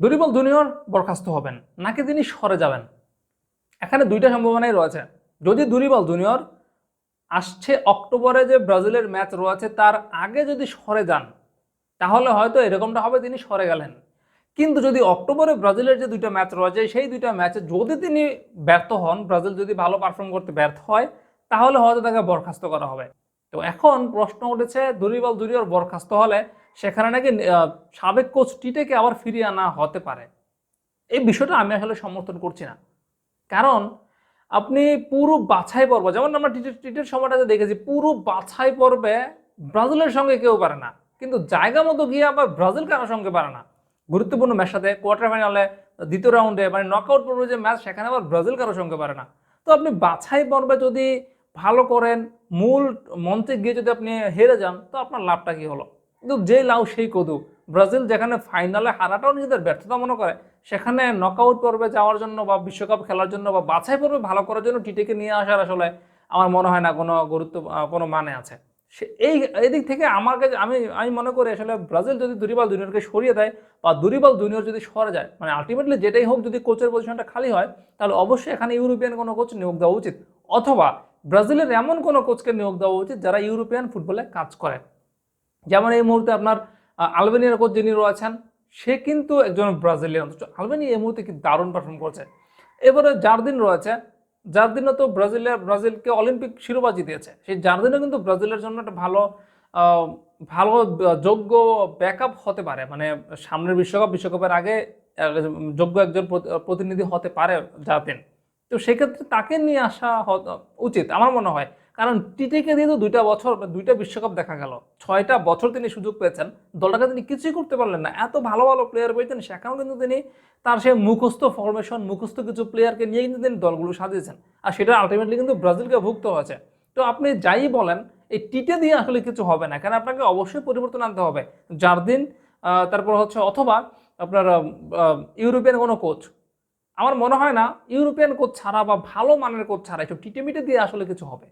দুরিবল junior বরখাস্ত হবেন, নাকি তিনি সরে যাবেন? এখানে দুইটা সম্ভাবনাই রয়েছে। যদি দুরিবল জুনিয়র আসছে অক্টোবরে যে ব্রাজিলের ম্যাচ রয়েছে, তার আগে যদি সরে যান, তাহলে হয়তো এরকমটা হবে তিনি সরে গেলেন। কিন্তু যদি অক্টোবরে ব্রাজিলের যে দুইটা ম্যাচ রয়েছে, সেই দুইটা ম্যাচে যদি তিনি ব্যর্থ হন, ব্রাজিল যদি ভালো পারফর্ম করতে ব্যর্থ হয়, তাহলে হয়তো তাকে বরখাস্ত করা হবে। তো এখন প্রশ্ন উঠেছে, দুরিবল দুরিয়র বরখাস্ত হলে সেখানে নাকি সাবেক কোচ টিটেকে আবার ফিরিয়ে আনা হতে পারে। এই বিষয়টা আমি আসলে সমর্থন করছি না। কারণ আপনি পুরো বাছাই পর্ব, যেমন আমরা টিটের টিটের সময়টাতে দেখেছি, পুরো বাছাই পর্বে ব্রাজিলের সঙ্গে কেউ পারে না। কিন্তু জায়গা মতো গিয়ে আবার ব্রাজিল কারোর সঙ্গে পারে না। গুরুত্বপূর্ণ ম্যাচটাতে কোয়ার্টার ফাইনালে দ্বিতীয় রাউন্ডে মানে নকআউট পর্বে যে ম্যাচ সেখানে আবার ব্রাজিল কারোর সঙ্গে পারে না। তো আপনি বাছাই পর্বে যদি ভালো করেন, মূল মঞ্চে গিয়ে যদি আপনি হেরে যান, তো আপনার লাভটা কি হলো? কিন্তু যে লাউ সেই কদু। ব্রাজিল যেখানে ফাইনালে হারাটাও নিজেদের ব্যর্থতা মনে করে, সেখানে নকআউট পর্বে যাওয়ার জন্য বা বিশ্বকাপ খেলার জন্য বা বাছাই পর্বে ভালো করার জন্য টিটিকে নিয়ে আসার আসলে আমার মনে হয় না কোনো গুরুত্ব, কোনো মানে আছে। সে এই, এদিক থেকে আমাকে আমি আমি মনে করি আসলে ব্রাজিল যদি দুরিবাল জুনিয়রকে সরিয়ে দেয় বা দুরিবাল জুনিয়র যদি সরে যায় মানে আলটিমেটলি যেটাই হোক যদি কোচের পজিশনটা খালি হয়, তাহলে অবশ্যই এখানে ইউরোপিয়ান কোনো কোচ নিয়োগ দেওয়া উচিত। অথবা ব্রাজিলের এমন কোনো কোচকে নিয়োগ দেওয়া উচিত যারা ইউরোপিয়ান ফুটবলে কাজ করে। যেমন এই মুহূর্তে আপনার আলবেনিয়ার কোচ যিনি রয়েছেন, সে কিন্তু একজন ব্রাজিলিয়ান। অথচ আলবেনিয়া এই মুহূর্তে কি দারুণ পারফর্ম করছে। এবারে জার্দিন রয়েছে, জার্দিনও তো ব্রাজিলের ব্রাজিলকে অলিম্পিক শিরোপা জিতিয়েছে সেই জার্দিনও কিন্তু ব্রাজিলের জন্য একটা ভালো ভালো যোগ্য ব্যাকআপ হতে পারে। মানে সামনের বিশ্বকাপ, বিশ্বকাপের আগে যোগ্য একজন প্রতি- প্রতিনিধি হতে পারে জার্দিন। তো সেক্ষেত্রে তাকে নিয়ে আসা উচিত, আমার মনে হয়। কারণ টিটিকে দিয়ে তো দুইটা বছর দুইটা বিশ্বকাপ দেখা গেল। ছয়টা বছর তিনি সুযোগ পেয়েছেন। দলটাকে তিনি কিছুই করতে পারলেন না। এত ভালো ভালো প্লেয়ার পেয়েছেন সেখানেও কিন্তু তিনি তার সেই মুখস্থ ফরমেশন মুখস্থ কিছু প্লেয়ারকে নিয়ে কিন্তু তিনি দলগুলো সাজিয়েছেন। আর সেটা আলটিমেটলি কিন্তু ব্রাজিলকে ভুগতে হয়েছে। তো আপনি যাই বলেন এই টিটে দিয়ে আসলে কিছু হবে না। কারণ আপনাকে অবশ্যই পরিবর্তন আনতে হবে। জার্দিন আহ, তারপর হচ্ছে অথবা আপনার ইউরোপিয়ান কোনো কোচ আমার মনে হয় না ইউরোপিয়ান কোচ ছাড়া বা ভালো মানের কোচ ছাড়া একটু টিটে মিটে দিয়ে আসলে কিছু হবে।